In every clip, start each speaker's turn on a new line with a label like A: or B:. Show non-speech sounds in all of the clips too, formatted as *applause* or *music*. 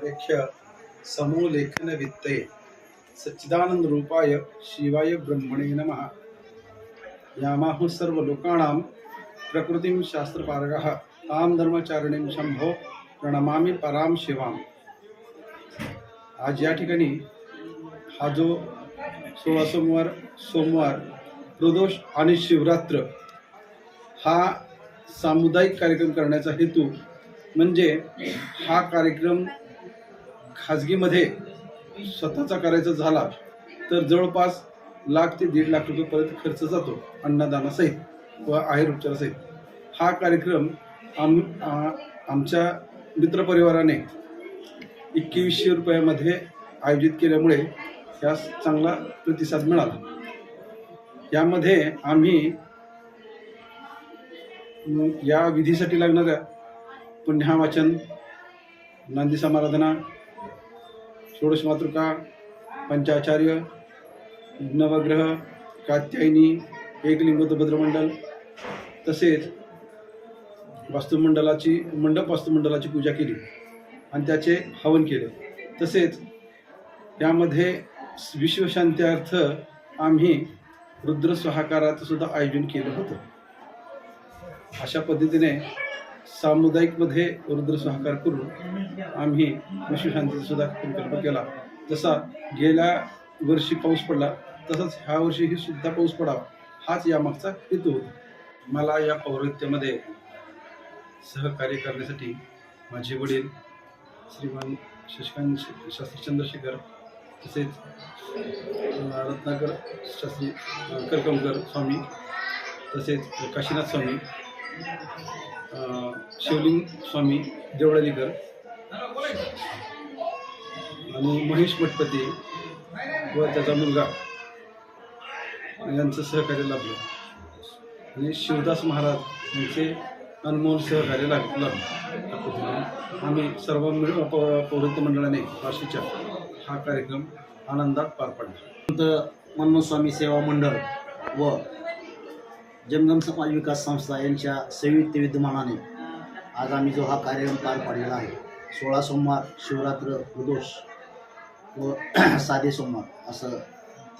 A: प्रेक्ष्य समूह लेखन वित्ते, सच्चिदानंद रूपाय शिवाय ब्रह्मणे नमः। यामाहु सर्व लोकाणां प्रकृतीं शास्त्रपारगः, तां धर्मचारिणीं शंभो प्रणमामि पराम शिवाम। आज या ठिकाणी हा जो सोळा सोमवार सोमवार प्रदोष आणि शिवरात्र हा सामुदायिक कार्यक्रम करण्याचा हेतू म्हणजे हा कार्यक्रम खाजगीमध्ये स्वतःचा करायचा झाला तर जवळपास लाख ते दीड लाख रुपयेपर्यंत खर्च जातो अन्नदानासहित व आहेर उपचारासहित. हा कार्यक्रम आम आमच्या मित्रपरिवाराने एकवीसशे रुपयामध्ये आयोजित केल्यामुळे यास चांगला प्रतिसाद मिळाला. यामध्ये आम्ही या विधीसाठी लागणाऱ्या पुण्यावाचन नांदी समाराधना षोडश मातृका पंचाचार्य नवग्रह कात्यायनी एकलिंगोत भद्रमंडल तसेच वास्तुमंडलाची मंडप वास्तुमंडलाची पूजा केली. आणि त्याचे हवन केले. तसेच यामध्ये विश्वशांत्यार्थ आम्ही रुद्र स्वाहाकाराचं सुद्धा आयोजन केलं होतं. अशा पद्धतीने सामुदायिकमध्ये रुद्र सहकार करून आम्ही विश्वशांतीचा सुद्धा संकल्प केला. जसा गेल्या वर्षी पाऊस पडला तसंच ह्या वर्षीही सुद्धा पाऊस पडावा हाच यामागचा हेतू होता. मला या पौरोहित्यामध्ये सहकार्य करण्यासाठी माझे वडील श्रीमान शशिकांत शास्त्री चंद्रशेखर तसेच रत्नाकर शास्त्री करकमकर स्वामी तसेच काशीनाथ स्वामी शिवलिंग स्वामी देवळालीकर आणि महेश मठपती व त्याचा मुलगा यांचं सहकार्य लाभलं. आणि शिवदास महाराज यांचे अनमोल सहकार्य लाग लाभलं आम्ही सर्व मिळ पौरित्य मंडळाने वाशीच्या हा कार्यक्रम आनंदात पार पाडला.
B: संत स्वामी सेवा मंडळ व जंगम समाज विकास संस्था यांच्या संयुक्त विद्यमानाने आज आम्ही जो हा कार्यक्रम पार पाडलेला आहे सोळा सोमवार शिवरात्र प्रदोष व *clears throat* साधे सोमवार असं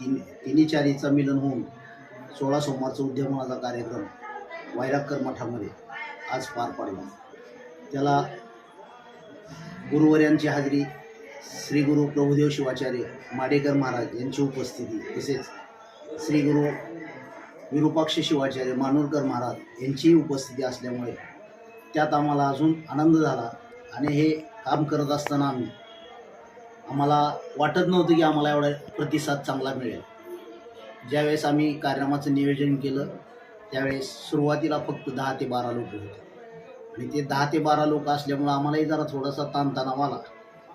B: तीन तिन्ही चारीचं मिलन होऊन सोळा सोमवारचं उद्यमाचा कार्यक्रम वैरागकर मठामध्ये आज पार पाडला. त्याला गुरुवर्यांची हाजरी श्री गुरु प्रभुदेव शिवाचार्य माडेकर महाराज यांची उपस्थिती तसेच श्री गुरु विरूपाक्ष शिवाचार्य मानूरकर महाराज यांचीही उपस्थिती असल्यामुळे त्यात आम्हाला अजून आनंद झाला आणि हे काम करत असताना आम्ही आम्हाला वाटत नव्हतं की आम्हाला एवढा प्रतिसाद चांगला मिळेल. ज्यावेळेस आम्ही कार्यक्रमाचं नियोजन केलं त्यावेळेस सुरुवातीला फक्त दहा ते बारा लोक होते. आणि ते दहा ते बारा लोक असल्यामुळं आम्हालाही जरा थोडासा ताणतणाव आला.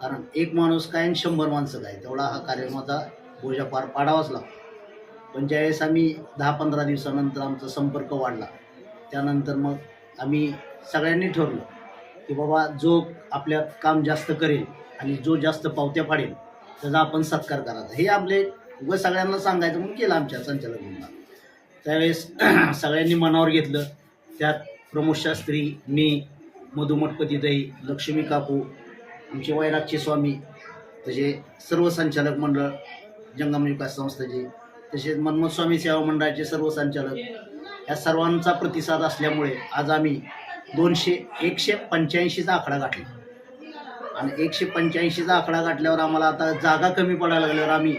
B: कारण एक माणूस काय आणि शंभर माणसं काय तेवढा हा कार्यक्रमाचा बोजा पार पाडावाच लागतो. पण ज्यावेळेस आम्ही दहा पंधरा दिवसानंतर आमचा संपर्क वाढला त्यानंतर मग आम्ही सगळ्यांनी ठरलं की बाबा जो आपल्या काम जास्त करेल आणि जो जास्त पावत्या पाडेल त्याचा आपण सत्कार करायचा. हे आपले व सगळ्यांना सांगायचं म्हणून केलं आमच्या संचालक त्यावेळेस *clears throat* सगळ्यांनी मनावर घेतलं. त्यात प्रमोद शास्त्री मी मधुमठपतीताई लक्ष्मी काकू आमचे वैरागचे स्वामी तसे सर्व संचालक मंडळ जंगम विकास संस्थेचे तसेच मनमोहन स्वामी सेवा मंडळाचे सर्व संचालक या सर्वांचा प्रतिसाद असल्यामुळे आज आम्ही दोनशे एकशे पंच्याऐंशीचा आकडा गाठला. आणि एकशे पंच्याऐंशीचा आकडा गाठल्यावर आम्हाला आता जागा कमी पडायला लागल्यावर आम्ही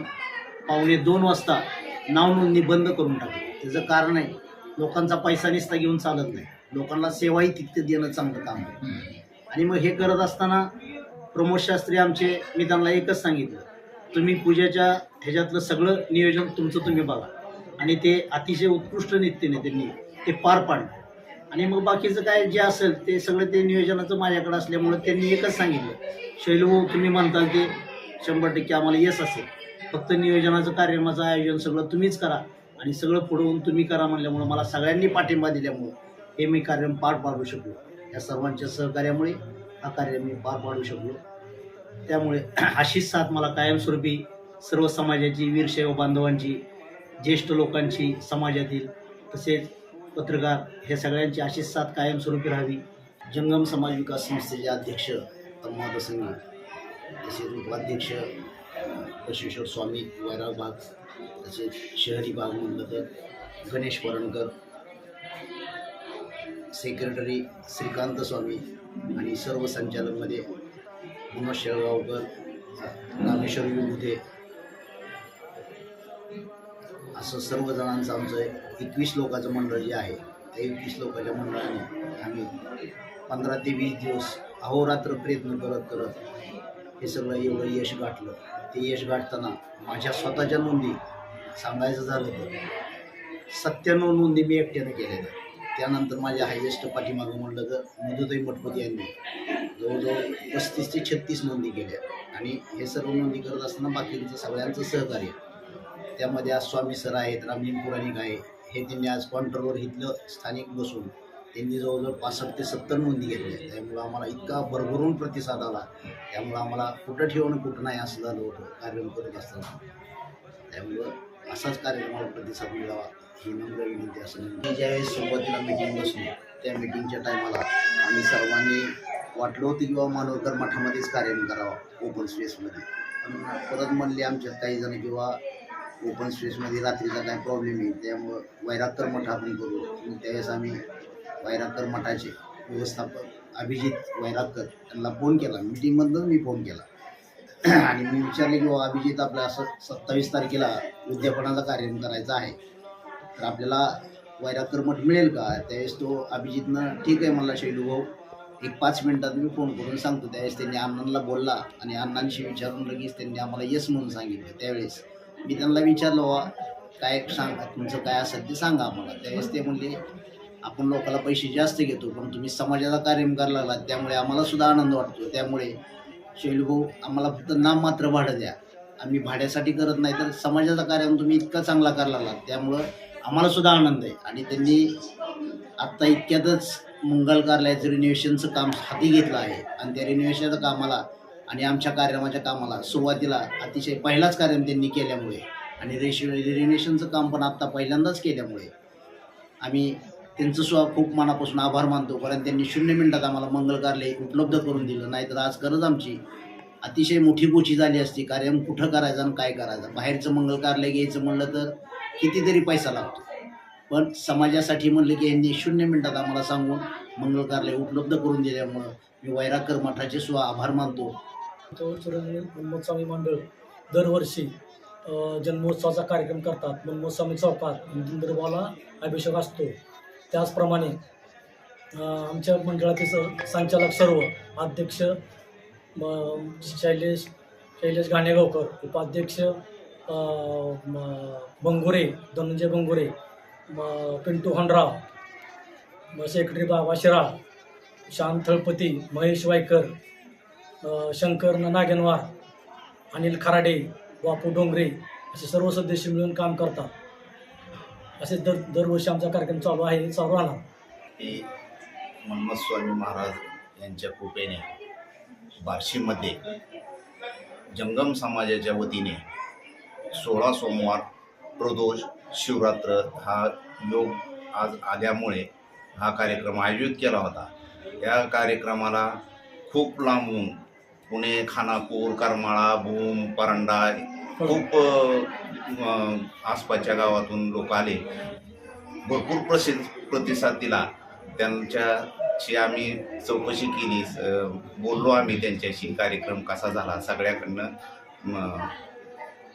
B: पावणे दोन वाजता नावनोंदणी बंद करून टाकली त्याचं कारण आहे लोकांचा पैसा निसता घेऊन चालत नाही. लोकांना सेवाही तिथे देणं चांगलं काम आहे. आणि मग हे करत असताना प्रमोद शास्त्री आमचे मी त्यांना एकच सांगितलं तुम्ही पूजेच्या ह्याच्यातलं सगळं नियोजन तुमचं तुम्ही बघा. आणि ते अतिशय उत्कृष्ट रीतीने त्यांनी ते पार पाडलं. आणि मग बाकीचं काय जे असेल ते सगळं ते नियोजनाचं माझ्याकडे असल्यामुळं त्यांनी एकच सांगितलं शैलू तुम्ही म्हणताल ते शंभर टक्के आम्हाला यश असेल. फक्त नियोजनाचं कार्यक्रमाचं आयोजन सगळं तुम्हीच करा. आणि सगळं पुढवून तुम्ही करा म्हणल्यामुळं मला सगळ्यांनी पाठिंबा दिल्यामुळं हे मी कार्यक्रम पार पाडू शकलो. या सर्वांच्या सहकार्यामुळे हा कार्य मी पार पाडू शकलो. त्यामुळे *clears throat* अशीच साथ मला कायमस्वरूपी सर्व समाजाची वीरशैव बांधवांची ज्येष्ठ लोकांची समाजातील तसेच पत्रकार हे सगळ्यांची अशीच साथ कायमस्वरूपी राहावी. जंगम समाज विकास संस्थेचे अध्यक्ष तम्मा प्रसंगी तसेच उपाध्यक्ष बसवेश्वर स्वामी वैराग बाग तसेच शहरी बाग म्हणलं तर गणेश वरणकर सेक्रेटरी श्रीकांत स्वामी आणि सर्व संचालकमध्ये मनोज शेळगावकर रामेश्वर विभूते. असं सर्व जणांचं आमचं एकवीस लोकांचं मंडळ जे आहे त्या एकवीस लोकांच्या मंडळाने आम्ही पंधरा ते वीस दिवस अहोरात्र प्रयत्न करत करत हे सगळं एवढं यश गाठलं. ते यश गाठताना माझ्या स्वतःच्या नोंदी सांगायचं झालं तर सत्त्याण्णव नोंदी मी एकट्यानं केलेल्या त्यानंतर माझ्या हायेस्ट पाठीमागं म्हणलं तर मधुताई मठपती यांनी जवळजवळ पस्तीस ते छत्तीस नोंदी केल्या आणि हे सर्व नोंदी करत असताना बाकीचं सगळ्यांचं सहकार्य त्यामध्ये आज स्वामी सर आहेत रामलिंग पुराणिक आहे हे त्यांनी आज काउंटरवर इथलं स्थानिक बसून त्यांनी जवळजवळ पासष्ट ते सत्तर नोंदी घेतल्या त्यामुळं आम्हाला इतका भरभरून प्रतिसाद आला. त्यामुळं आम्हाला कुठं ठेवणं कुठं नाही असं झालं होतं कार्यक्रम करत असताना. त्यामुळं असाच कार्यक्रमाला प्रतिसाद मिळावा ही नम्र विनंती असं मी ज्यावेळेस सुरुवातीला मिटिंग बसून त्या मिटिंगच्या टायमाला आम्ही सर्वांनी वाटलं होतं किंवा मानवकर मठामध्येच कार्यक्रम करावा ओपन स्पेसमध्ये पण परत म्हणले आमच्यात काही जण किंवा ओपन स्पेसमध्ये रात्रीचा काय प्रॉब्लेम येईल त्यामुळं वैरागकर मठ आपण करू. मग त्यावेळेस आम्ही वैरागकर मठाचे व्यवस्थापक अभिजित वैरागकर त्यांना फोन केला. मिटिंगमधूनच मी फोन केला. आणि मी विचारले की हो, अभिजित आपल्या असं सत्तावीस तारखेला उद्यापनाचा कार्यक्रम करायचा आहे. तर आपल्याला वैरागकर मठ मिळेल का? त्यावेळेस तो अभिजितनं ठीक आहे मला शैलू भाऊ. एक पाच मिनिटात मी फोन करून सांगतो. त्यावेळेस त्यांनी अण्णांना बोलला आणि अण्णांशी विचारून लगेच त्यांनी आम्हाला येस म्हणून सांगितलं. त्यावेळेस मी त्यांना विचारलं वा काय सांगा तुमचं काय असेल ते सांगा आम्हाला. त्यावेळेस ते म्हणले आपण लोकांना पैसे जास्त घेतो पण तुम्ही समाजाचा कार्यक्रम करायला लागला त्यामुळे आम्हाला सुद्धा आनंद वाटतो. त्यामुळे शैलभाऊ आम्हाला फक्त नाम मात्र भाडं द्या. आम्ही भाड्यासाठी करत नाही तर समाजाचा कार्यक्रम तुम्ही इतका चांगला करायला त्यामुळं आम्हाला सुद्धा आनंद आहे. आणि त्यांनी आत्ता इतक्यातच मंगल कार्यालयाचं रिनोव्हेशनचं काम हाती घेतलं आहे. आणि त्या रिनोव्हेशनच्या कामाला आणि आमच्या कार्यक्रमाच्या कामाला सुरुवातीला अतिशय पहिलाच कार्यक्रम त्यांनी केल्यामुळे आणि रेश रिनोव्हेशनचं काम पण आत्ता पहिल्यांदाच केल्यामुळे आम्ही त्यांचं सुद्धा खूप मनापासून आभार मानतो. कारण त्यांनी शून्य मिनिटात आम्हाला मंगल उपलब्ध करून दिलं. नाहीतर आज गरज आमची अतिशय मोठी गोची झाली असती. कार्यक्रम कुठं करायचा आणि काय करायचं? बाहेरचं मंगल घ्यायचं म्हणलं तर कितीतरी पैसा लागतो. पण समाजासाठी म्हणलं की यांनी शून्य मिनिटात आम्हाला सांगून मंगल उपलब्ध करून दिल्यामुळं मी वैराकर मठाचे सुद्धा आभार मानतो.
C: तो मंडळ दरवर्षी जन्मोत्सवाचा कार्यक्रम करतात. मनमोत्सवी चौकात इंद्रबाला अभिषेक असतो. त्याचप्रमाणे आमच्या मंडळाचे स- संचालक सर्व अध्यक्ष म, शैलेश शैलेश घाणेगावकर उपाध्यक्ष म, बंगुरे धनंजय बंगुरे पिंटू हंडराव सेक्रेटरी बाबा शिराळ शांत थळपती महेश वायकर शंकर नागेनवार अनिल खराडे बापू डोंगरे असे सर्व सदस्य मिळून काम करतात. असे दर दरवर्षी आमचा कार्यक्रम चालू आहे चालू राहणार.
D: हे मनमथ स्वामी महाराज यांच्या कृपेने बार्शीमध्ये जंगम समाजाच्या वतीने सोळा सोमवार प्रदोष शिवरात्र हा योग आज आल्यामुळे हा कार्यक्रम आयोजित केला होता. या कार्यक्रमाला खूप लांबून पुणे खानापूर करमाळा भूम परंडा खूप आसपासच्या गावातून लोक आले. भरपूर प्रसिद्ध प्रतिसाद दिला. त्यांच्याशी आम्ही चौकशी केली. बोललो आम्ही त्यांच्याशी कार्यक्रम कसा झाला सगळ्याकडनं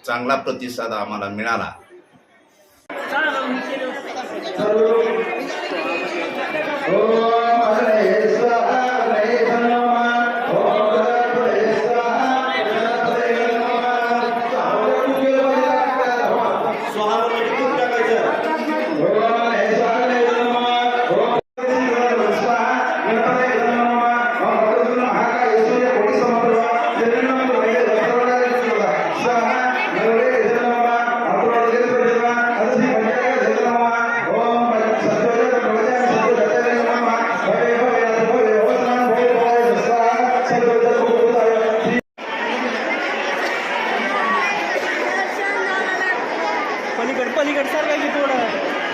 D: चांगला प्रतिसाद आम्हाला मिळाला.
E: Oh पलीकड पलीकड सर काय की थोडं.